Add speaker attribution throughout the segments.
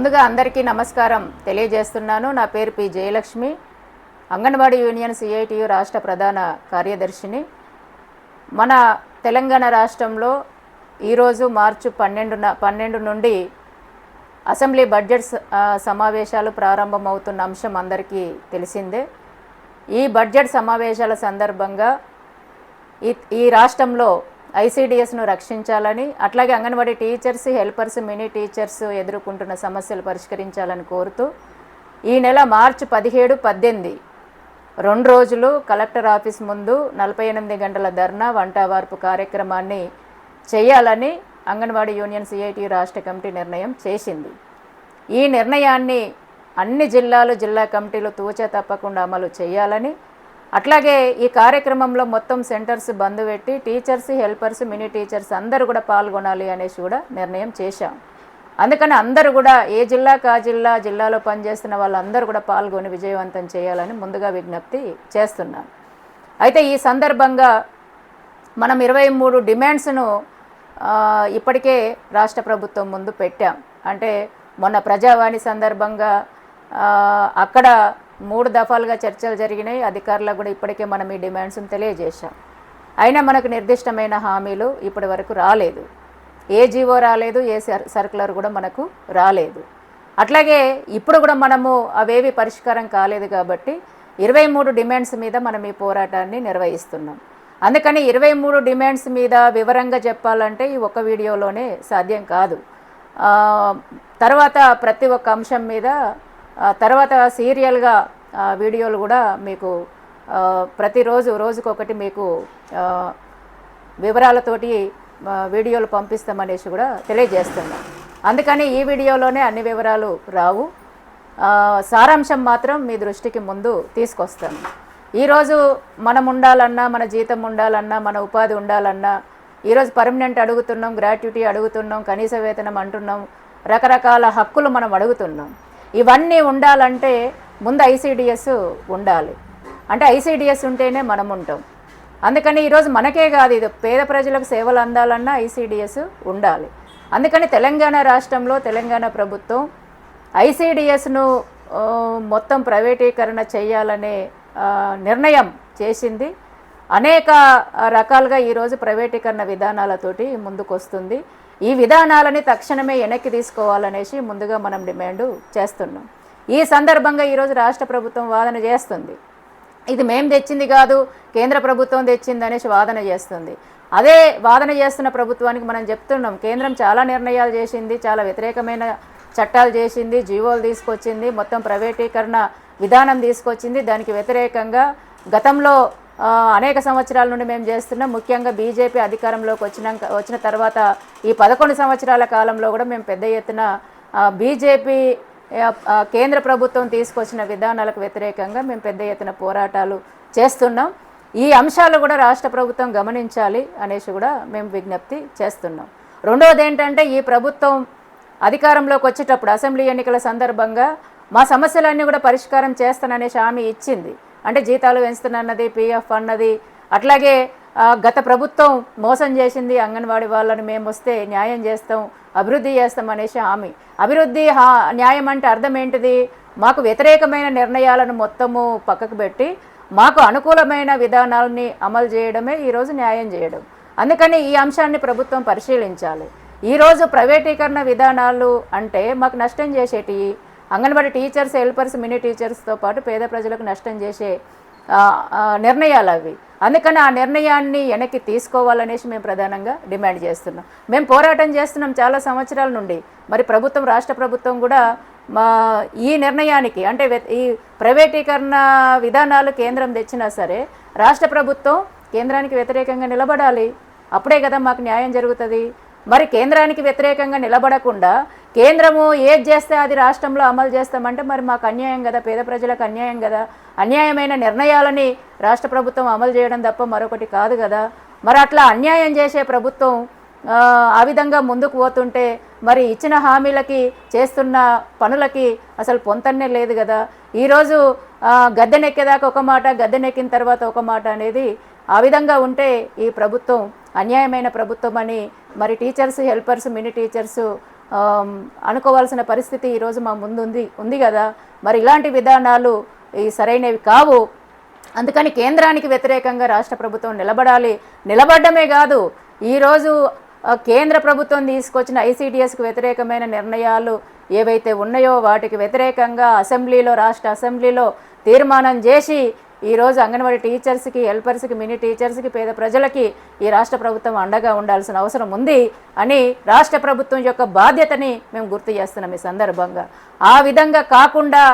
Speaker 1: ముందుగా అందరికీ నమస్కారం తెలియజేస్తున్నాను. నా పేరు P. Jayalakshmi anganwadi union CITU రాష్ట్ర ప్రధాన కార్యదర్శిని. మన తెలంగాణ రాష్ట్రంలో ఈరోజు మార్చి పన్నెండున పన్నెండు నుండి అసెంబ్లీ బడ్జెట్ సమావేశాలు ప్రారంభమవుతున్న అంశం అందరికీ తెలిసిందే. ఈ బడ్జెట్ సమావేశాల సందర్భంగా ఈ ఈ రాష్ట్రంలో ఐసీడిఎస్ను రక్షించాలని అట్లాగే anganwadi teachers helpers mini teachers ఎదుర్కొంటున్న సమస్యలు పరిష్కరించాలని కోరుతూ ఈ నెల మార్చి పదిహేడు పద్దెనిమిది రెండు రోజులు కలెక్టర్ ఆఫీస్ ముందు నలభై ఎనిమిది గంటల ధర్నా వంటవార్పు కార్యక్రమాన్ని చేయాలని అంగన్వాడీ యూనియన్ సిఐటి రాష్ట్ర కమిటీ నిర్ణయం చేసింది. ఈ నిర్ణయాన్ని అన్ని జిల్లాలు జిల్లా కమిటీలు తూచ తప్పకుండా అమలు చేయాలని అట్లాగే ఈ కార్యక్రమంలో మొత్తం సెంటర్స్ బంద్ పెట్టి టీచర్స్ హెల్పర్స్ మినీ టీచర్స్ అందరూ కూడా పాల్గొనాలి అనేసి కూడా నిర్ణయం చేశాం. అందుకని అందరూ కూడా ఏ జిల్లాకు ఆ జిల్లా జిల్లాలో పనిచేస్తున్న వాళ్ళందరూ కూడా పాల్గొని విజయవంతం చేయాలని ముందుగా విజ్ఞప్తి చేస్తున్నాను అయితే ఈ సందర్భంగా మనం ఇరవై మూడు డిమాండ్స్ను ఇప్పటికే రాష్ట్ర ప్రభుత్వం ముందు పెట్టాం. అంటే మొన్న ప్రజావాణి సందర్భంగా అక్కడ మూడు దఫాలుగా చర్చలు జరిగినాయి. అధికారులకు కూడా ఇప్పటికే మనం ఈ డిమాండ్స్ని తెలియజేశాం. అయినా మనకు నిర్దిష్టమైన హామీలు ఇప్పటి వరకు రాలేదు. ఏ జీవో రాలేదు ఏ సర్ సర్కులర్ కూడా మనకు రాలేదు. అట్లాగే ఇప్పుడు కూడా మనము అవేవి పరిష్కారం కాలేదు కాబట్టి ఇరవై మూడు డిమాండ్స్ మీద మనం ఈ పోరాటాన్ని నిర్వహిస్తున్నాం. అందుకని ఇరవై మూడు డిమాండ్స్ మీద వివరంగా చెప్పాలంటే ఈ ఒక్క వీడియోలోనే సాధ్యం కాదు. తర్వాత ప్రతి ఒక్క అంశం మీద తర్వాత సీరియల్గా వీడియోలు కూడా మీకు ప్రతిరోజు రోజుకొకటి మీకు వివరాలతోటి వీడియోలు పంపిస్తామనేసి కూడా తెలియజేస్తున్నాం. అందుకని ఈ వీడియోలోనే అన్ని వివరాలు రావు. సారాంశం మాత్రం మీ దృష్టికి ముందు తీసుకొస్తాను ఈరోజు మనం ఉండాలన్నా మన జీతం ఉండాలన్నా మన ఉపాధి ఉండాలన్నా ఈరోజు పర్మనెంట్ అడుగుతున్నాం గ్రాట్యుటీ అడుగుతున్నాం కనీస వేతనం అంటున్నాం రకరకాల హక్కులు మనం అడుగుతున్నాం. ఇవన్నీ ఉండాలంటే ముందు ఐసీడిఎస్ ఉండాలి. అంటే ఐసీడిఎస్ ఉంటేనే మనం ఉంటాం. అందుకని ఈరోజు మనకే కాదు ఇది పేద ప్రజలకు సేవలు అందాలన్నా ఐసీడిఎస్ ఉండాలి. అందుకని తెలంగాణ రాష్ట్రంలో తెలంగాణ ప్రభుత్వం ఐసీడిఎస్ను మొత్తం ప్రైవేటీకరణ చేయాలనే నిర్ణయం చేసింది. అనేక రకాలుగా ఈరోజు ప్రైవేటీకరణ విధానాలతోటి ముందుకొస్తుంది. ఈ విధానాలని తక్షణమే వెనక్కి తీసుకోవాలనేసి ముందుగా మనం డిమాండ్ చేస్తున్నాం. ఈ సందర్భంగా ఈరోజు రాష్ట్ర ప్రభుత్వం వాదన చేస్తుంది. ఇది మేం తెచ్చింది కాదు కేంద్ర ప్రభుత్వం తెచ్చింది అనేసి వాదన చేస్తుంది. అదే వాదన చేస్తున్న ప్రభుత్వానికి మనం చెప్తున్నాం కేంద్రం చాలా నిర్ణయాలు చేసింది చాలా వ్యతిరేకమైన చట్టాలు చేసింది జీవోలు తీసుకొచ్చింది మొత్తం ప్రైవేటీకరణ విధానం తీసుకొచ్చింది దానికి వ్యతిరేకంగా గతంలో అనేక సంవత్సరాల నుండి మేము చేస్తున్నాం ముఖ్యంగా బీజేపీ అధికారంలోకి వచ్చినాక వచ్చిన తర్వాత ఈ పదకొండు సంవత్సరాల కాలంలో కూడా మేము పెద్ద ఎత్తున బీజేపీ కేంద్ర ప్రభుత్వం తీసుకొచ్చిన విధానాలకు వ్యతిరేకంగా మేము పెద్ద ఎత్తున పోరాటాలు చేస్తున్నాం. ఈ అంశాలు కూడా రాష్ట్ర ప్రభుత్వం గమనించాలి అనేసి కూడా మేము విజ్ఞప్తి చేస్తున్నాం. రెండవది ఏంటంటే ఈ ప్రభుత్వం అధికారంలోకి వచ్చేటప్పుడు అసెంబ్లీ ఎన్నికల సందర్భంగా మా సమస్యలన్నీ కూడా పరిష్కారం చేస్తాననే హామీ ఇచ్చింది. అంటే జీతాలు పెంచుతున్నది పీఎఫ్ అన్నది. అట్లాగే గత ప్రభుత్వం మోసం చేసింది అంగన్వాడీ వాళ్ళని మేము వస్తే న్యాయం చేస్తాం అభివృద్ధి చేస్తాం అనేసి హామీ. అభివృద్ధి హా న్యాయం అంటే అర్థం ఏంటిది? మాకు వ్యతిరేకమైన నిర్ణయాలను మొత్తము పక్కకు పెట్టి మాకు అనుకూలమైన విధానాలని అమలు చేయడమే ఈరోజు న్యాయం చేయడం. అందుకని ఈ అంశాన్ని ప్రభుత్వం పరిశీలించాలి. ఈరోజు ప్రైవేటీకరణ విధానాలు అంటే మాకు నష్టం చేసేటివి అంగన్వాడీ టీచర్స్ హెల్పర్స్ మినీ టీచర్స్తో పాటు పేద ప్రజలకు నష్టం చేసే నిర్ణయాలు అవి. అందుకని ఆ నిర్ణయాన్ని వెనక్కి తీసుకోవాలనేసి మేము ప్రధానంగా డిమాండ్ చేస్తున్నాం. మేము పోరాటం చేస్తున్నాం చాలా సంవత్సరాల నుండి. మరి ప్రభుత్వం రాష్ట్ర ప్రభుత్వం కూడా మా ఈ నిర్ణయానికి అంటే ఈ ప్రైవేటీకరణ విధానాలు కేంద్రం తెచ్చినా సరే రాష్ట్ర ప్రభుత్వం కేంద్రానికి వ్యతిరేకంగా నిలబడాలి. అప్పుడే కదా మాకు న్యాయం జరుగుతుంది. మరి కేంద్రానికి వ్యతిరేకంగా నిలబడకుండా కేంద్రము ఏది చేస్తే అది రాష్ట్రంలో అమలు చేస్తామంటే మరి మాకు అన్యాయం కదా పేద ప్రజలకు అన్యాయం కదా. అన్యాయమైన నిర్ణయాలని రాష్ట్ర ప్రభుత్వం అమలు చేయడం తప్ప మరొకటి కాదు కదా. మరి అట్లా అన్యాయం చేసే ప్రభుత్వం ఆ, విధంగా ముందుకు పోతుంటే మరి ఇచ్చిన హామీలకి చేస్తున్న పనులకి అసలు పొంతన్నే లేదు కదా. ఈరోజు గద్దెనెక్కేదాకా ఒక మాట గద్దెనెక్కిన తర్వాత ఒక మాట అనేది ఆ విధంగా ఉంటే ఈ ప్రభుత్వం అన్యాయమైన ప్రభుత్వం అని మరి టీచర్స్ హెల్పర్స్ మినీ టీచర్స్ అనుకోవాల్సిన పరిస్థితి ఈరోజు మా ముందు ఉంది ఉంది కదా. మరి ఇలాంటి విధానాలు ఈ సరైనవి కావు. అందుకని కేంద్రానికి వ్యతిరేకంగా రాష్ట్ర ప్రభుత్వం నిలబడాలి. నిలబడమే కాదు ఈరోజు కేంద్ర ప్రభుత్వం తీసుకొచ్చిన ఐసీడీఎస్కి వ్యతిరేకమైన నిర్ణయాలు ఏవైతే ఉన్నాయో వాటికి వ్యతిరేకంగా అసెంబ్లీలో రాష్ట్ర అసెంబ్లీలో తీర్మానం చేసి ఈరోజు అంగన్వాడీ టీచర్స్కి హెల్పర్స్కి మినీ టీచర్స్కి పేద ప్రజలకి ఈ రాష్ట్ర ప్రభుత్వం అండగా ఉండాల్సిన అవసరం ఉంది అని రాష్ట్ర ప్రభుత్వం యొక్క బాధ్యతని మేము గుర్తు చేస్తున్నాం ఈ సందర్భంగా. ఆ విధంగా కాకుండా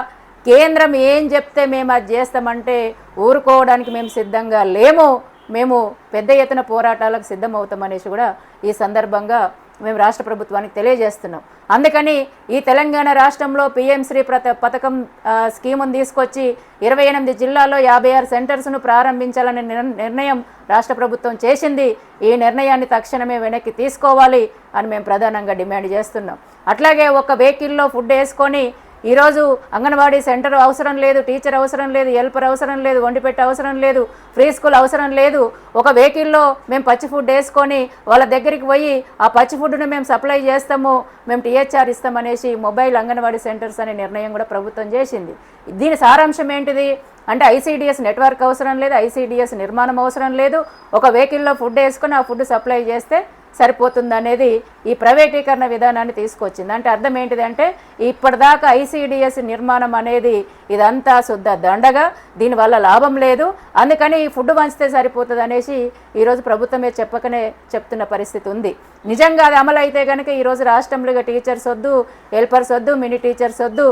Speaker 1: కేంద్రం ఏం చెప్తే మేము అది చేస్తామంటే ఊరుకోవడానికి మేము సిద్ధంగా లేము. మేము పెద్ద ఎత్తున పోరాటాలకు సిద్ధమవుతామనేసి కూడా ఈ సందర్భంగా మేము రాష్ట్ర ప్రభుత్వానికి తెలియజేస్తున్నాం. అందుకని ఈ తెలంగాణ రాష్ట్రంలో పిఎం శ్రీ ప్రత పథకం స్కీమును తీసుకొచ్చి ఇరవై ఎనిమిది జిల్లాల్లో యాభై ఆరు సెంటర్స్ను ప్రారంభించాలనే నిర్- నిర్ణయం రాష్ట్ర ప్రభుత్వం చేసింది. ఈ నిర్ణయాన్ని తక్షణమే వెనక్కి తీసుకోవాలి అని మేము ప్రధానంగా డిమాండ్ చేస్తున్నాం. అట్లాగే ఒక వెహికల్లో ఫుడ్ వేసుకొని ఈరోజు అంగన్వాడీ సెంటర్ అవసరం లేదు టీచర్ అవసరం లేదు హెల్పర్ అవసరం లేదు వండిపెట్ట అవసరం లేదు ఫ్రీ స్కూల్ అవసరం లేదు. ఒక వెహికల్లో మేము పచ్చి ఫుడ్ వేసుకొని వాళ్ళ దగ్గరికి పోయి ఆ పచ్చి ఫుడ్ను మేము సప్లై చేస్తాము మేము టీహెచ్ఆర్ ఇస్తామనేసి మొబైల్ అంగన్వాడీ సెంటర్స్ అనే నిర్ణయం కూడా ప్రభుత్వం చేసింది. దీని సారాంశం ఏంటిది? అంటే ఐసీడీఎస్ నెట్వర్క్ అవసరం లేదు ఐసీడీఎస్ నిర్మాణం అవసరం లేదు. ఒక వెహికల్లో ఫుడ్ వేసుకొని ఆ ఫుడ్ సప్లై చేస్తే సరిపోతుంది అనేది ఈ ప్రైవేటీకరణ విధానాన్ని తీసుకొచ్చింది. అంటే అర్థం ఏంటిది అంటే ఇప్పటిదాకా ఐసీడీఎస్ నిర్మాణం అనేది ఇదంతా శుద్ధ దండగా దీనివల్ల లాభం లేదు. అందుకని ఈ ఫుడ్ పంచితే సరిపోతుంది అనేసి ఈరోజు ప్రభుత్వమే చెప్పకనే చెప్తున్న పరిస్థితి ఉంది. నిజంగా అది అమలు అయితే కనుక ఈరోజు రాష్ట్రంలో టీచర్స్ వద్దు హెల్పర్స్ వద్దు మినీ టీచర్స్ వద్దు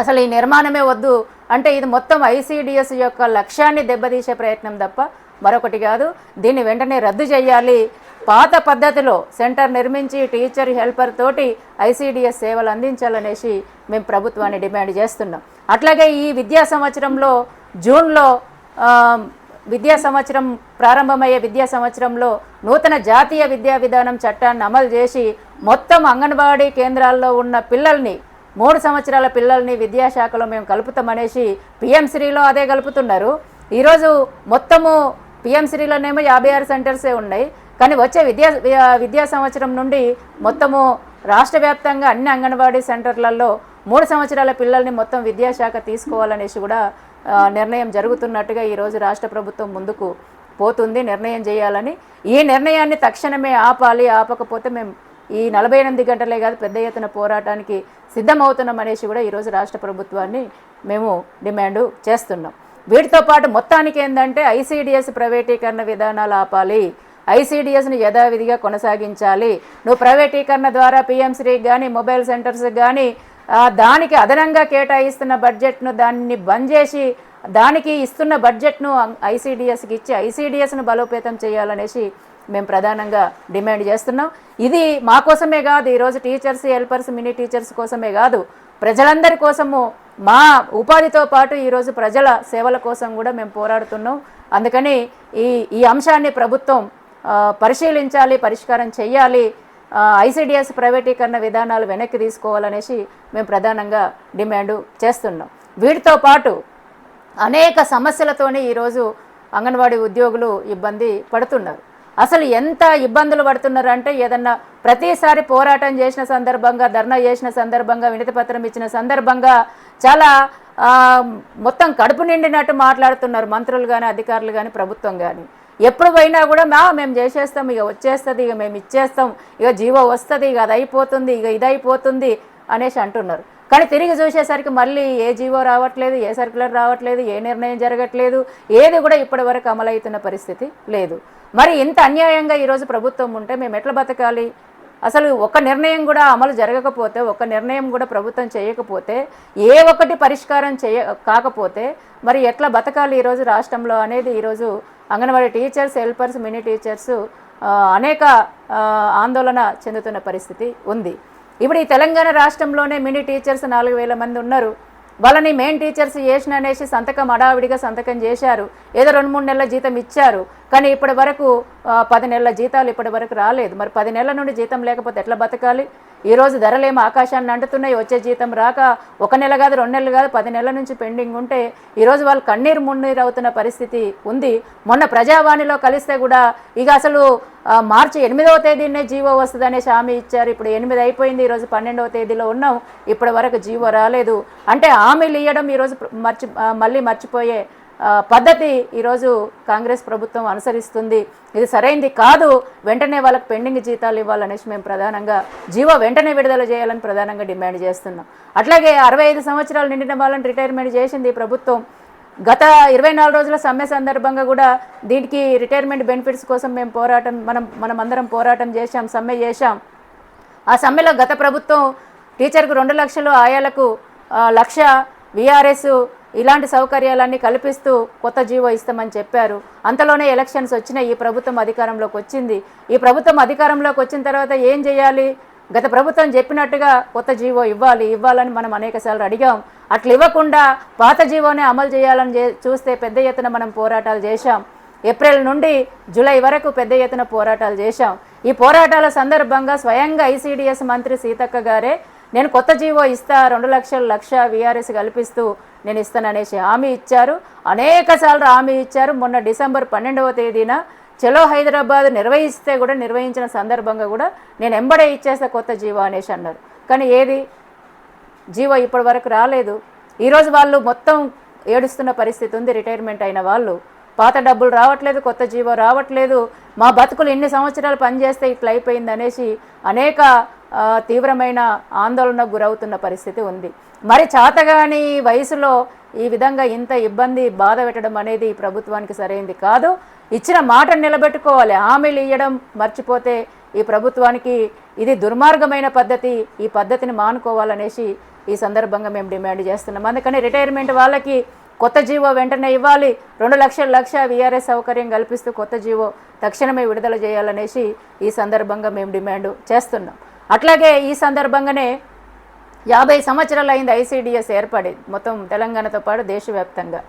Speaker 1: అసలు ఈ నిర్మాణమే వద్దు. అంటే ఇది మొత్తం ఐసీడిఎస్ యొక్క లక్ష్యాన్ని దెబ్బతీసే ప్రయత్నం తప్ప మరొకటి కాదు. దీన్ని వెంటనే రద్దు చేయాలి. పాత పద్ధతిలో సెంటర్ నిర్మించి టీచర్ హెల్పర్ తోటి ఐసీడిఎస్ సేవలు అందించాలనేసి మేము ప్రభుత్వాన్ని డిమాండ్ చేస్తున్నాం. అట్లాగే ఈ విద్యా సంవత్సరంలో జూన్లో విద్యా సంవత్సరం ప్రారంభమయ్యే విద్యా సంవత్సరంలో నూతన జాతీయ విద్యా విధానం చట్టాన్ని అమలు చేసి మొత్తం అంగన్వాడీ కేంద్రాల్లో ఉన్న పిల్లల్ని మూడు సంవత్సరాల పిల్లల్ని విద్యాశాఖలో మేము కలుపుతామనేసి పిఎంశ్రీలో అదే కలుపుతున్నారు. ఈరోజు మొత్తము పిఎంశ్రీలోనేమో యాభై ఆరు సెంటర్సే ఉన్నాయి. కానీ వచ్చే విద్యా విద్యా సంవత్సరం నుండి మొత్తము రాష్ట్ర వ్యాప్తంగా అన్ని అంగన్వాడీ సెంటర్లలో మూడు సంవత్సరాల పిల్లల్ని మొత్తం విద్యాశాఖ తీసుకోవాలనేసి కూడా నిర్ణయం జరుగుతున్నట్టుగా ఈరోజు రాష్ట్ర ప్రభుత్వం ముందుకు పోతుంది నిర్ణయం చేయాలని. ఈ నిర్ణయాన్ని తక్షణమే ఆపాలి ఆపకపోతే మేము ఈ నలభై ఎనిమిది గంటలే కాదు పెద్ద ఎత్తున పోరాటానికి సిద్ధమవుతున్నాం అనేసి కూడా ఈరోజు రాష్ట్ర ప్రభుత్వాన్ని మేము డిమాండ్ చేస్తున్నాం. వీటితో పాటు మొత్తానికి ఏంటంటే ఐసీడిఎస్ ప్రైవేటీకరణ విధానాలు ఆపాలి. ఐసీడిఎస్ను యథావిధిగా కొనసాగించాలి. నువ్వు ప్రైవేటీకరణ ద్వారా పిఎంశ్రీకి కానీ మొబైల్ సెంటర్స్కి కానీ దానికి అదనంగా కేటాయిస్తున్న బడ్జెట్ను దాన్ని బంద్ చేసి దానికి ఇస్తున్న బడ్జెట్ను ఐసీడిఎస్కి ఇచ్చి ఐసీడిఎస్ను బలోపేతం చేయాలనేసి మేము ప్రధానంగా డిమాండ్ చేస్తున్నాం. ఇది మా కోసమే కాదు ఈరోజు టీచర్స్ హెల్పర్స్ మినీ టీచర్స్ కోసమే కాదు ప్రజలందరి కోసము మా ఉపాధితో పాటు ఈరోజు ప్రజల సేవల కోసం కూడా మేము పోరాడుతున్నాం. అందుకని ఈ ఈ అంశాన్ని ప్రభుత్వం పరిశీలించాలి పరిష్కారం చేయాలి ఐసిడిఎస్ ప్రైవేటీకరణ విధానాలు వెనక్కి తీసుకోవాలనేసి మేము ప్రధానంగా డిమాండ్ చేస్తున్నాం. వీటితో పాటు అనేక సమస్యలతోనే ఈరోజు అంగన్వాడీ ఉద్యోగులు ఇబ్బంది పడుతున్నారు. అసలు ఎంత ఇబ్బందులు పడుతున్నారు అంటే ఏదన్నా ప్రతిసారి పోరాటం చేసిన సందర్భంగా ధర్నా చేసిన సందర్భంగా వినతి పత్రం ఇచ్చిన సందర్భంగా చాలా మొత్తం కడుపు నిండినట్టు మాట్లాడుతున్నారు మంత్రులు కానీ అధికారులు కానీ ప్రభుత్వం కానీ ఎప్పుడు పోయినా కూడా మా మేము చేసేస్తాం ఇక వచ్చేస్తుంది ఇక మేము ఇచ్చేస్తాం ఇక జీవో వస్తుంది ఇక అది అయిపోతుంది ఇక ఇది అయిపోతుంది అనేసి అంటున్నారు. కానీ తిరిగి చూసేసరికి మళ్ళీ ఏ జీవో రావట్లేదు ఏ సర్క్యులర్ రావట్లేదు ఏ నిర్ణయం జరగట్లేదు ఏది కూడా ఇప్పటి వరకు అమలవుతున్న పరిస్థితి లేదు. మరి ఇంత అన్యాయంగా ఈరోజు ప్రభుత్వం ఉంటే మేము ఎట్లా బతకాలి? అసలు ఒక నిర్ణయం కూడా అమలు జరగకపోతే ఒక నిర్ణయం కూడా ప్రభుత్వం చేయకపోతే ఏ ఒక్కటి పరిష్కారం చేయ కాకపోతే మరి ఎట్లా బతకాలి ఈరోజు రాష్ట్రంలో అనేది ఈరోజు anganwadi teachers helpers mini teachers అనేక ఆందోళన చెందుతున్న పరిస్థితి ఉంది. ఇప్పుడు ఈ తెలంగాణ రాష్ట్రంలోనే మినీ టీచర్స్ నాలుగు వేల మంది ఉన్నారు. వాళ్ళని మెయిన్ టీచర్స్ చేసిన అనేసి సంతకం అడావిడిగా సంతకం చేశారు. ఏదో రెండు మూడు నెలల జీతం ఇచ్చారు. కానీ ఇప్పటి వరకు పది నెలల జీతాలు ఇప్పటి వరకు రాలేదు. మరి పది నెలల నుండి జీతం లేకపోతే ఎట్లా బతకాలి? ఈరోజు ధరలేమో ఆకాశాన్ని అంటుతున్నాయి. వచ్చే జీతం రాక ఒక నెల కాదు రెండు నెలలు కాదు పది నెలల నుంచి పెండింగ్ ఉంటే ఈరోజు వాళ్ళు కన్నీరు మున్నీరు అవుతున్న పరిస్థితి ఉంది. మొన్న ప్రజావాణిలో కలిస్తే కూడా ఇక అసలు మార్చి ఎనిమిదవ తేదీనే జీవో వస్తుందనేసి హామీ ఇచ్చారు. ఇప్పుడు ఎనిమిది అయిపోయింది ఈరోజు పన్నెండవ తేదీలో ఉన్నాం. ఇప్పటి వరకు జీవో రాలేదు. అంటే హామీలు ఇవ్వడం ఈరోజు మర్చి మళ్ళీ మర్చిపోయే పద్ధతి ఈరోజు కాంగ్రెస్ ప్రభుత్వం అనుసరిస్తుంది. ఇది సరైంది కాదు. వెంటనే వాళ్ళకి పెండింగ్ జీతాలు ఇవ్వాలనేసి మేము ప్రధానంగా జీవో వెంటనే విడుదల చేయాలని ప్రధానంగా డిమాండ్ చేస్తున్నాం. అట్లాగే అరవై ఐదు సంవత్సరాలు నిండిన వాళ్ళని రిటైర్మెంట్ చేసింది ఈ ప్రభుత్వం. గత ఇరవై నాలుగు రోజుల సమ్మె సందర్భంగా కూడా దీనికి రిటైర్మెంట్ బెనిఫిట్స్ కోసం మేము పోరాటం మనం మనం అందరం పోరాటం చేశాం సమ్మె చేశాం. ఆ సమ్మెలో గత ప్రభుత్వం టీచర్కు రెండు లక్షలు ఆయాలకు లక్ష విఆర్ఎస్ ఇలాంటి సౌకర్యాలన్నీ కల్పిస్తూ కొత్త జీవో ఇస్తామని చెప్పారు. అంతలోనే ఎలక్షన్స్ వచ్చినాయి. ఈ ప్రభుత్వం అధికారంలోకి వచ్చింది. ఈ ప్రభుత్వం అధికారంలోకి వచ్చిన తర్వాత ఏం చేయాలి? గత ప్రభుత్వం చెప్పినట్టుగా కొత్త జీవో ఇవ్వాలి. ఇవ్వాలని మనం అనేకసార్లు అడిగాం. అట్లా ఇవ్వకుండా పాత జీవోనే అమలు చేయాలని చూస్తే పెద్ద ఎత్తున మనం పోరాటాలు చేశాం. ఏప్రిల్ నుండి జూలై వరకు పెద్ద ఎత్తున పోరాటాలు చేశాం. ఈ పోరాటాల సందర్భంగా స్వయంగా ఐసీడీఎస్ మంత్రి సీతక్క గారే నేను కొత్త జీవో ఇస్తా రెండు లక్షల లక్ష విఆర్ఎస్ కల్పిస్తూ నేను ఇస్తాననేసి హామీ ఇచ్చారు. అనేక సార్లు హామీ ఇచ్చారు. మొన్న డిసెంబర్ పన్నెండవ తేదీన చలో హైదరాబాద్ నిర్వహిస్తే కూడా నిర్వహించిన సందర్భంగా కూడా నేను ఎంబడే ఇచ్చేస్తా కొత్త జీవో అనేసి అన్నారు. కానీ ఏది? జీవో ఇప్పటి వరకు రాలేదు. ఈరోజు వాళ్ళు మొత్తం ఏడుస్తున్న పరిస్థితి ఉంది. రిటైర్మెంట్ అయిన వాళ్ళు. పాత డబ్బులు రావట్లేదు కొత్త జీవో రావట్లేదు. మా బతుకులు ఎన్ని సంవత్సరాలు పనిచేస్తే ఇట్లా అయిపోయింది అనేసి అనేక తీవ్రమైన ఆందోళనకు గురవుతున్న పరిస్థితి ఉంది. మరి చాతగాని వయసులో ఈ విధంగా ఇంత ఇబ్బంది బాధ పెట్టడం అనేది ప్రభుత్వానికి సరైంది కాదు. ఇచ్చిన మాటను నిలబెట్టుకోవాలి. హామీలు ఇవ్వడం మర్చిపోతే ఈ ప్రభుత్వానికి ఇది దుర్మార్గమైన పద్ధతి ఈ పద్ధతిని మానుకోవాలనేసి ఈ సందర్భంగా మేము డిమాండ్ చేస్తున్నాం. అందుకని రిటైర్మెంట్ వాళ్ళకి కొత్త జీవో వెంటనే ఇవ్వాలి. రెండు లక్షల లక్ష విఆర్ఎస్ సౌకర్యం కల్పిస్తూ కొత్త జీవో తక్షణమే విడుదల చేయాలనేసి ఈ సందర్భంగా మేము డిమాండ్ చేస్తున్నాం. అట్లాగే ఈ సందర్భంగానే యాభై సంవత్సరాలు అయింది ఐసీడీఎస్ ఏర్పడి మొత్తం తెలంగాణతో పాటు దేశవ్యాప్తంగా.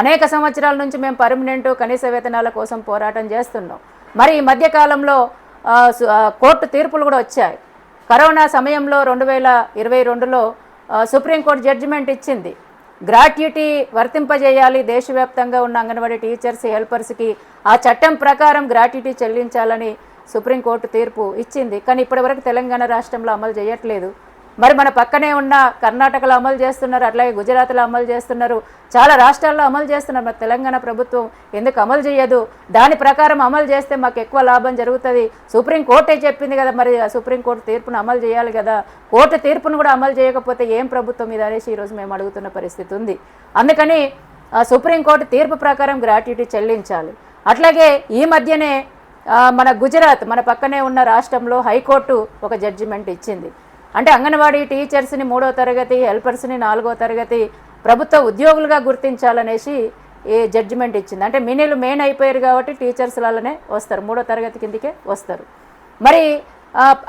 Speaker 1: అనేక సంవత్సరాల నుంచి మేము పర్మనెంట్ కనీస వేతనాల కోసం పోరాటం చేస్తున్నాం. మరి ఈ మధ్యకాలంలో కోర్టు తీర్పులు కూడా వచ్చాయి. కరోనా సమయంలో రెండు వేల ఇరవై రెండులో సుప్రీంకోర్టు జడ్జిమెంట్ ఇచ్చింది. గ్రాట్యుటీ వర్తింపజేయాలి దేశవ్యాప్తంగా ఉన్న అంగన్వాడీ టీచర్స్ హెల్పర్స్కి ఆ చట్టం ప్రకారం గ్రాట్యుటీ చెల్లించాలని సుప్రీంకోర్టు తీర్పు ఇచ్చింది. కానీ ఇప్పటివరకు తెలంగాణ రాష్ట్రంలో అమలు చేయట్లేదు. మరి మన పక్కనే ఉన్న కర్ణాటకలో అమలు చేస్తున్నారు అట్లాగే గుజరాత్లో అమలు చేస్తున్నారు. చాలా రాష్ట్రాల్లో అమలు చేస్తున్నారు. మరి తెలంగాణ ప్రభుత్వం ఎందుకు అమలు చేయదు? దాని ప్రకారం అమలు చేస్తే మాకు ఎక్కువ లాభం జరుగుతుంది. సుప్రీంకోర్టే చెప్పింది కదా మరి సుప్రీంకోర్టు తీర్పును అమలు చేయాలి కదా. కోర్టు తీర్పును కూడా అమలు చేయకపోతే ఏం ప్రభుత్వం ఇది అనేసి ఈరోజు మేము అడుగుతున్న పరిస్థితి ఉంది. అందుకని ఆ సుప్రీంకోర్టు తీర్పు ప్రకారం గ్రాట్యుటీ చెల్లించాలి. అట్లాగే ఈ మధ్యనే మన గుజరాత్ మన పక్కనే ఉన్న రాష్ట్రంలో హైకోర్టు ఒక జడ్జిమెంట్ ఇచ్చింది. అంటే అంగన్వాడీ టీచర్స్ని మూడో తరగతి హెల్పర్స్ని నాలుగో తరగతి ప్రభుత్వ ఉద్యోగులుగా గుర్తించాలనేసి ఏ జడ్జిమెంట్ ఇచ్చింది. అంటే మినీలు మెయిన్ అయిపోయారు కాబట్టి టీచర్స్ లాగానే వస్తారు. మూడో తరగతి కిందకే వస్తారు. మరి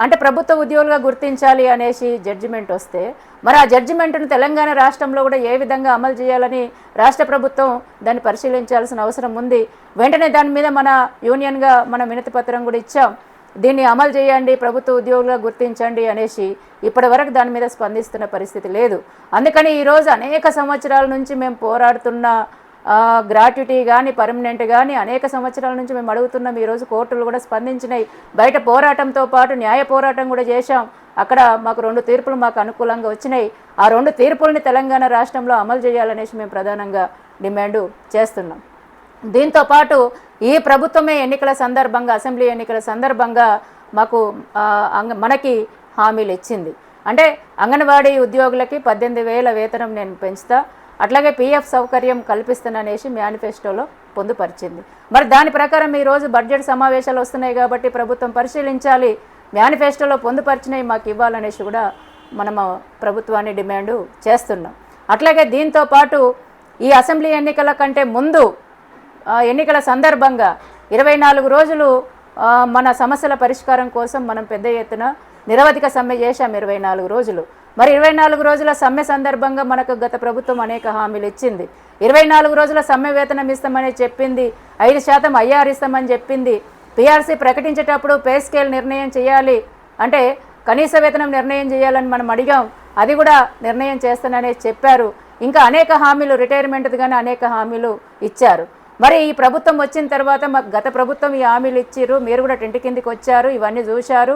Speaker 1: అంటే ప్రభుత్వ ఉద్యోగులుగా గుర్తించాలి అనేసి జడ్జిమెంట్ వస్తే మరి ఆ జడ్జిమెంట్ను తెలంగాణ రాష్ట్రంలో కూడా ఏ విధంగా అమలు చేయాలని రాష్ట్ర ప్రభుత్వం దాన్ని పరిశీలించాల్సిన అవసరం ఉంది. వెంటనే దాని మీద మన యూనియన్గా మన వినతి పత్రం కూడా ఇచ్చాం. దీన్ని అమలు చేయండి ప్రభుత్వ ఉద్యోగులుగా గుర్తించండి అనేసి ఇప్పటి వరకు దాని మీద స్పందిస్తున్న పరిస్థితి లేదు. అందుకని ఈరోజు అనేక సంవత్సరాల నుంచి మేము పోరాడుతున్న గ్రాట్యుటీ కానీ పర్మనెంట్ కానీ అనేక సంవత్సరాల నుంచి మేము అడుగుతున్నాం. ఈరోజు కోర్టులు కూడా స్పందించినాయి. బయట పోరాటంతో పాటు న్యాయ పోరాటం కూడా చేశాం. అక్కడ మాకు రెండు తీర్పులు మాకు అనుకూలంగా వచ్చినాయి. ఆ రెండు తీర్పుల్ని తెలంగాణ రాష్ట్రంలో అమలు చేయాలనేసి మేము ప్రధానంగా డిమాండ్ చేస్తున్నాం. దీంతో పాటు ఈ ప్రభుత్వమే ఎన్నికల సందర్భంగా అసెంబ్లీ ఎన్నికల సందర్భంగా మాకు అంగ- మనకి హామీలు ఇచ్చింది. అంటే అంగన్వాడీ ఉద్యోగులకి పద్దెనిమిది వేల వేతనం నేను పెంచుతా. అట్లాగే పీఎఫ్ సౌకర్యం కల్పిస్తాననేసి మేనిఫెస్టోలో పొందుపరిచింది. మరి దాని ప్రకారం ఈరోజు బడ్జెట్ సమావేశాలు వస్తున్నాయి కాబట్టి ప్రభుత్వం పరిశీలించాలి. మేనిఫెస్టోలో పొందుపరిచినవి మాకు ఇవ్వాలనేసి కూడా మనము ప్రభుత్వాన్ని డిమాండ్ చేస్తున్నాం. అట్లాగే దీంతో పాటు ఈ అసెంబ్లీ ఎన్నికల కంటే ముందు ఎన్నికల సందర్భంగా ఇరవై నాలుగు రోజులు మన సమస్యల పరిష్కారం కోసం మనం పెద్ద ఎత్తున నిరవధిక సమ్మె చేశాం ఇరవై నాలుగు రోజులు. మరి ఇరవై నాలుగు రోజుల సమ్మె సందర్భంగా మనకు గత ప్రభుత్వం అనేక హామీలు ఇచ్చింది. ఇరవై నాలుగు రోజుల సమ్మె వేతనం ఇస్తామని చెప్పింది. ఐదు శాతం ఐఆర్ ఇస్తామని చెప్పింది. పిఆర్సీ ప్రకటించేటప్పుడు పే స్కేల్ నిర్ణయం చేయాలి. అంటే కనీస వేతనం నిర్ణయం చేయాలని మనం అడిగాం. అది కూడా నిర్ణయం చేస్తాననే చెప్పారు. ఇంకా అనేక హామీలు రిటైర్మెంట్ కానీ అనేక హామీలు ఇచ్చారు. మరి ఈ ప్రభుత్వం వచ్చిన తర్వాత మాకు గత ప్రభుత్వం ఈ హామీలు ఇచ్చారు మీరు కూడా టెంట్ కిందికి వచ్చారు. ఇవన్నీ చూశారు.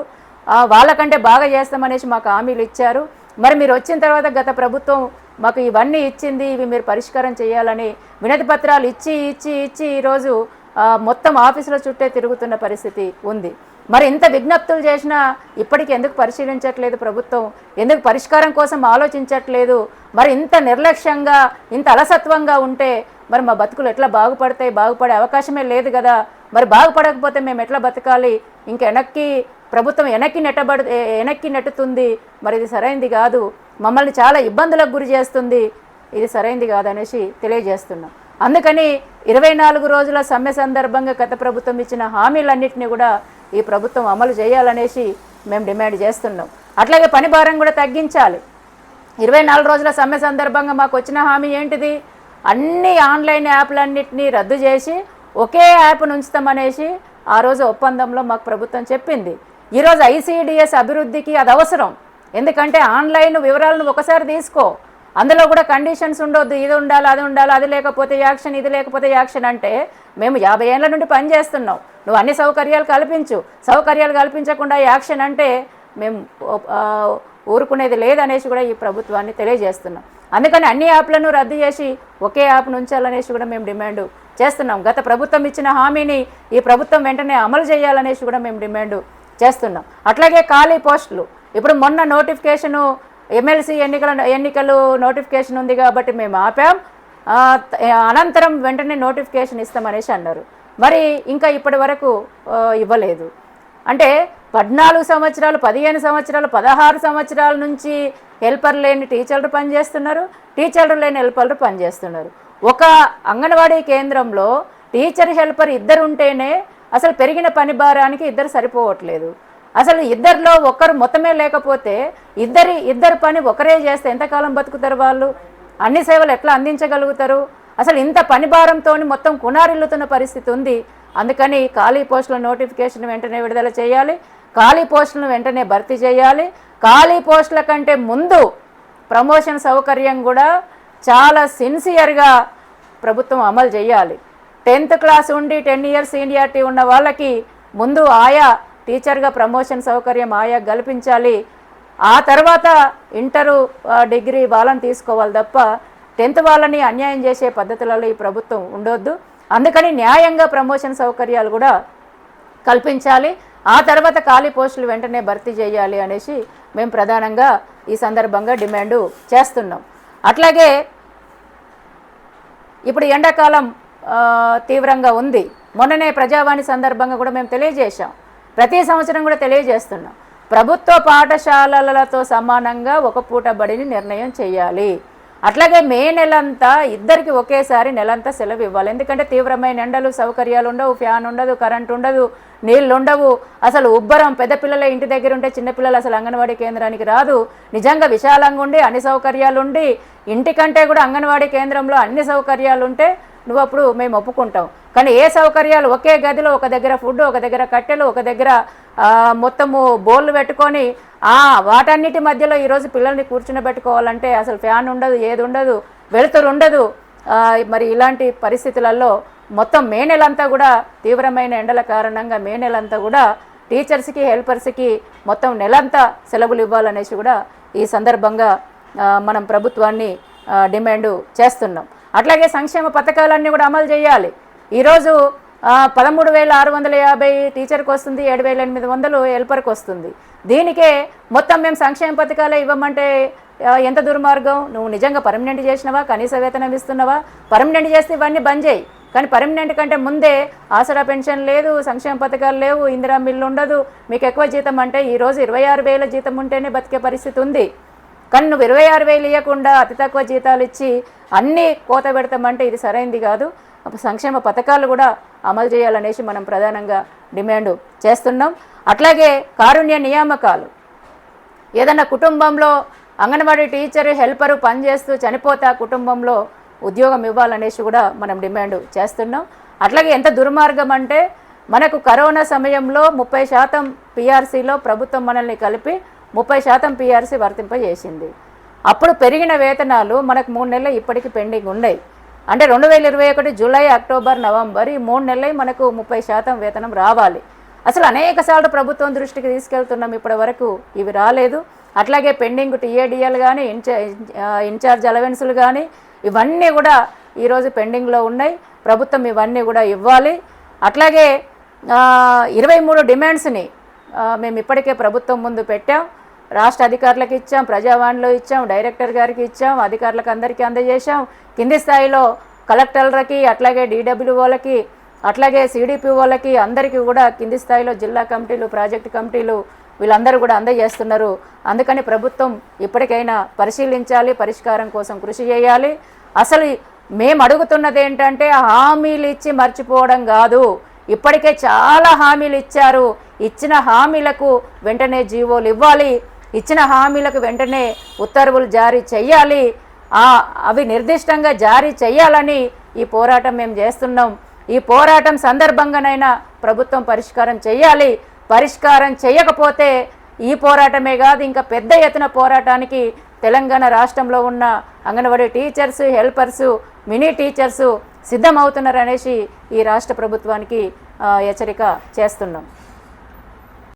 Speaker 1: వాళ్ళకంటే బాగా చేస్తామనేసి మాకు హామీలు ఇచ్చారు. మరి మీరు వచ్చిన తర్వాత గత ప్రభుత్వం మాకు ఇవన్నీ ఇచ్చింది ఇవి మీరు పరిష్కారం చేయాలని వినతి పత్రాలు ఇచ్చి ఇచ్చి ఇచ్చి ఈరోజు మొత్తం ఆఫీసుల చుట్టే తిరుగుతున్న పరిస్థితి ఉంది. మరి ఇంత విజ్ఞప్తులు చేసినా ఇప్పటికి ఎందుకు పరిశీలించట్లేదు ప్రభుత్వం? ఎందుకు పరిష్కారం కోసం ఆలోచించట్లేదు? మరి ఇంత నిర్లక్ష్యంగా ఇంత అలసత్వంగా ఉంటే మరి మా బతుకులు ఎట్లా బాగుపడతాయి? బాగుపడే అవకాశమే లేదు కదా. మరి బాగుపడకపోతే మేము ఎట్లా బతకాలి? ఇంక వెనక్కి ప్రభుత్వం వెనక్కి నెట్టబడు వెనక్కి నెట్టుతుంది. మరి ఇది సరైంది కాదు. మమ్మల్ని చాలా ఇబ్బందులకు గురి చేస్తుంది. ఇది సరైంది కాదనేసి తెలియజేస్తున్నాం. అందుకని ఇరవై నాలుగు రోజుల సమ్మె సందర్భంగా గత ప్రభుత్వం ఇచ్చిన హామీలన్నింటినీ కూడా ఈ ప్రభుత్వం అమలు చేయాలనేసి మేము డిమాండ్ చేస్తున్నాం. అట్లాగే పని భారం కూడా తగ్గించాలి. ఇరవై నాలుగు రోజుల సమ్మె సందర్భంగా మాకు వచ్చిన హామీ ఏంటిది? అన్ని ఆన్లైన్ యాప్లన్నింటినీ రద్దు చేసి ఒకే యాప్ను ఉంచుతామనేసి ఆ రోజు ఒప్పందంలో మాకు ప్రభుత్వం చెప్పింది. ఈరోజు ఐసీడిఎస్ అభివృద్ధికి అది అవసరం. ఎందుకంటే ఆన్లైన్ వివరాలను ఒకసారి తీసుకో. అందులో కూడా కండిషన్స్ ఉండొద్దు ఇది ఉండాలి అది ఉండాలి అది లేకపోతే యాక్షన్ ఇది లేకపోతే యాక్షన్ అంటే మేము యాభై ఏళ్ళ నుండి పనిచేస్తున్నాం నువ్వు అన్ని సౌకర్యాలు కల్పించు. సౌకర్యాలు కల్పించకుండా యాక్షన్ అంటే మేము ఊరుకునేది లేదనేసి కూడా ఈ ప్రభుత్వాన్ని తెలియజేస్తున్నాం. అందుకని అన్ని యాప్లను రద్దు చేసి ఒకే యాప్ ఉంచాలనేసి కూడా మేము డిమాండ్ చేస్తున్నాం. గత ప్రభుత్వం ఇచ్చిన హామీని ఈ ప్రభుత్వం వెంటనే అమలు చేయాలనేసి కూడా మేము డిమాండ్ చేస్తున్నాం. అట్లాగే ఖాళీ పోస్టులు. ఇప్పుడు మొన్న నోటిఫికేషను ఎమ్మెల్సీ ఎన్నికల ఎన్నికలు నోటిఫికేషన్ ఉంది కాబట్టి మేము ఆపాం. అనంతరం వెంటనే నోటిఫికేషన్ ఇస్తామనేసి అన్నారు. మరి ఇంకా ఇప్పటి వరకు ఇవ్వలేదు. అంటే పద్నాలుగు సంవత్సరాలు పదిహేను సంవత్సరాలు పదహారు సంవత్సరాల నుంచి హెల్పర్ లేని టీచర్లు పనిచేస్తున్నారు. టీచర్లు లేని హెల్పర్లు పనిచేస్తున్నారు. ఒక అంగన్వాడీ కేంద్రంలో టీచర్ హెల్పర్ ఇద్దరు ఉంటేనే అసలు పెరిగిన పని భారానికి ఇద్దరు సరిపోవట్లేదు. అసలు ఇద్దరిలో ఒక్కరు మొత్తమే లేకపోతే ఇద్దరి ఇద్దరు పని ఒకరే చేస్తే ఎంతకాలం బతుకుతారు వాళ్ళు? అన్ని సేవలు ఎట్లా అందించగలుగుతారు? అసలు ఇంత పని భారంతో మొత్తం కునారిల్లుతున్న పరిస్థితి ఉంది. అందుకని ఖాళీ పోస్టుల నోటిఫికేషన్ వెంటనే విడుదల చేయాలి. ఖాళీ పోస్టులను వెంటనే భర్తీ చేయాలి. ఖాళీ పోస్టుల కంటే ముందు ప్రమోషన్ సౌకర్యం కూడా చాలా సిన్సియర్గా ప్రభుత్వం అమలు చేయాలి. టెన్త్ క్లాస్ ఉండి టెన్ ఇయర్స్ సీనియారిటీ ఉన్న వాళ్ళకి ముందు ఆయా టీచర్గా ప్రమోషన్ సౌకర్యం ఆయా కల్పించాలి. ఆ తర్వాత ఇంటరు డిగ్రీ వాళ్ళని తీసుకోవాలి తప్ప టెన్త్ వాళ్ళని అన్యాయం చేసే పద్ధతులలో ఈ ప్రభుత్వం ఉండొద్దు. అందుకని న్యాయంగా ప్రమోషన్ సౌకర్యాలు కూడా కల్పించాలి. ఆ తర్వాత ఖాళీ పోస్టులు వెంటనే భర్తీ చేయాలి అనేసి మేము ప్రధానంగా ఈ సందర్భంగా డిమాండు చేస్తున్నాం. అట్లాగే ఇప్పుడు ఎండాకాలం తీవ్రంగా ఉంది. మొన్ననే ప్రజావాణి సందర్భంగా కూడా మేము తెలియజేశాం. ప్రతి సంవత్సరం కూడా తెలియజేస్తున్నాం. ప్రభుత్వ పాఠశాలలతో సమానంగా ఒక పూట బడిని నిర్ణయం చేయాలి. అట్లాగే మే నెలంతా ఇద్దరికి ఒకేసారి నెలంతా సెలవు ఇవ్వాలి. ఎందుకంటే తీవ్రమైన ఎండలు సౌకర్యాలు ఉండవు ఫ్యాన్ ఉండదు కరెంట్ ఉండదు నీళ్ళు ఉండవు. అసలు ఉబ్బరం పెద్ద పిల్లల ఇంటి దగ్గర ఉంటే చిన్నపిల్లలు అసలు అంగన్వాడీ కేంద్రానికి రాదు. నిజంగా విశాలంగా ఉండి అన్ని సౌకర్యాలు ఉండి ఇంటికంటే కూడా అంగన్వాడీ కేంద్రంలో అన్ని సౌకర్యాలు ఉంటే నువ్వు అప్పుడు మేము ఒప్పుకుంటాం. కానీ ఏ సౌకర్యాలు? ఒకే గదిలో ఒక దగ్గర ఫుడ్ ఒక దగ్గర కట్టెలు ఒక దగ్గర మొత్తము బోళ్ళు పెట్టుకొని ఆ వాటన్నిటి మధ్యలో ఈరోజు పిల్లల్ని కూర్చునబెట్టుకోవాలంటే అసలు ఫ్యాన్ ఉండదు ఏది ఉండదు వెలుతురు ఉండదు. మరి ఇలాంటి పరిస్థితులలో మొత్తం మే నెలంతా కూడా తీవ్రమైన ఎండల కారణంగా మే నెలంతా కూడా టీచర్స్కి హెల్పర్స్కి మొత్తం నెలంతా సెలవులు ఇవ్వాలనేసి కూడా ఈ సందర్భంగా మనం ప్రభుత్వాన్ని డిమాండ్ చేస్తున్నాం. అట్లాగే సంక్షేమ పథకాలన్నీ కూడా అమలు చేయాలి. ఈరోజు పదమూడు వేల ఆరు వందల యాభై టీచర్కి వస్తుంది ఏడు వేల ఎనిమిది వందలు హెల్పర్కి వస్తుంది. దీనికే మొత్తం మేము సంక్షేమ పథకాలే ఇవ్వమంటే ఎంత దుర్మార్గం? నువ్వు నిజంగా పర్మనెంట్ చేసినవా? కనీస వేతనం ఇస్తున్నావా? పర్మనెంట్ చేస్తే ఇవన్నీ బంద్ చేయి. కానీ పర్మనెంట్ కంటే ముందే ఆసరా పెన్షన్ లేదు సంక్షేమ పథకాలు లేవు ఇందిరా మిల్లు ఉండదు మీకు ఎక్కువ జీతం అంటే ఈరోజు ఇరవై ఆరు వేల జీతం ఉంటేనే బతికే పరిస్థితి ఉంది. కానీ నువ్వు ఇరవై ఆరు వేలు ఇవ్వకుండా అతి తక్కువ జీతాలు ఇచ్చి అన్నీ కోత పెడతామంటే ఇది సరైంది కాదు. అప్పుడు సంక్షేమ పథకాలు కూడా అమలు చేయాలనేసి మనం ప్రధానంగా డిమాండ్ చేస్తున్నాం. అట్లాగే కారుణ్య నియామకాలు. ఏదన్నా కుటుంబంలో అంగన్వాడీ టీచర్ హెల్పరు పనిచేస్తూ చనిపోతే కుటుంబంలో ఉద్యోగం ఇవ్వాలనేసి కూడా మనం డిమాండ్ చేస్తున్నాం. అట్లాగే ఎంత దుర్మార్గం అంటే మనకు కరోనా సమయంలో ముప్పై శాతం పీఆర్సీలో ప్రభుత్వం మనల్ని కలిపి ముప్పై శాతం పీఆర్సీ వర్తింపజేసింది. అప్పుడు పెరిగిన వేతనాలు మనకు మూడు నెలలు ఇప్పటికీ పెండింగ్ ఉన్నాయి అంటే రెండు వేల ఇరవై ఒకటి జూలై అక్టోబర్ నవంబర్ ఈ మూడు నెలలు మనకు ముప్పై శాతం వేతనం రావాలి. అసలు అనేక సార్లు ప్రభుత్వం దృష్టికి తీసుకెళ్తున్నాం ఇప్పటి వరకు ఇవి రాలేదు. అట్లాగే పెండింగ్ టీఏడిఎల్ కానీ ఇన్ఛార్జ్ ఇన్ఛార్జ్ అలవెన్సులు కానీ ఇవన్నీ కూడా ఈరోజు పెండింగ్లో ఉన్నాయి. ప్రభుత్వం ఇవన్నీ కూడా ఇవ్వాలి. అట్లాగే ఇరవై మూడు డిమాండ్స్ని మేము ఇప్పటికే ప్రభుత్వం ముందు పెట్టాం. రాష్ట్ర అధికారులకు ఇచ్చాం ప్రజావాణిలో ఇచ్చాం డైరెక్టర్ గారికి ఇచ్చాం అధికారులకు అందరికీ అందజేశాం. కింది స్థాయిలో కలెక్టర్లకి అట్లాగే డీడబ్ల్యూఓలకి అట్లాగే సిడిపిఓలకి అందరికీ కూడా కింది స్థాయిలో జిల్లా కమిటీలు ప్రాజెక్టు కమిటీలు వీళ్ళందరూ కూడా అందజేస్తున్నారు. అందుకని ప్రభుత్వం ఇప్పటికైనా పరిశీలించాలి పరిష్కారం కోసం కృషి చేయాలి. అసలు మేము అడుగుతున్నది ఏంటంటే హామీలు ఇచ్చి మర్చిపోవడం కాదు. ఇప్పటికే చాలా హామీలు ఇచ్చారు. ఇచ్చిన హామీలకు వెంటనే జీవోలు ఇవ్వాలి. ఇచ్చిన హామీలకు వెంటనే ఉత్తర్వులు జారీ చేయాలి ఆ అవి నిర్దిష్టంగా జారీ చేయాలని ఈ పోరాటం మేము చేస్తున్నాం. ఈ పోరాటం సందర్భంగానైనా ప్రభుత్వం పరిష్కారం చేయాలి పరిష్కారం చేయకపోతే ఈ పోరాటమే కాదు ఇంకా పెద్ద ఎత్తున పోరాటానికి తెలంగాణ రాష్ట్రంలో ఉన్న anganwadi teachers helpers mini teachers సిద్ధమవుతున్నారనేసి ఈ రాష్ట్ర ప్రభుత్వానికి హెచ్చరిక చేస్తున్నాం.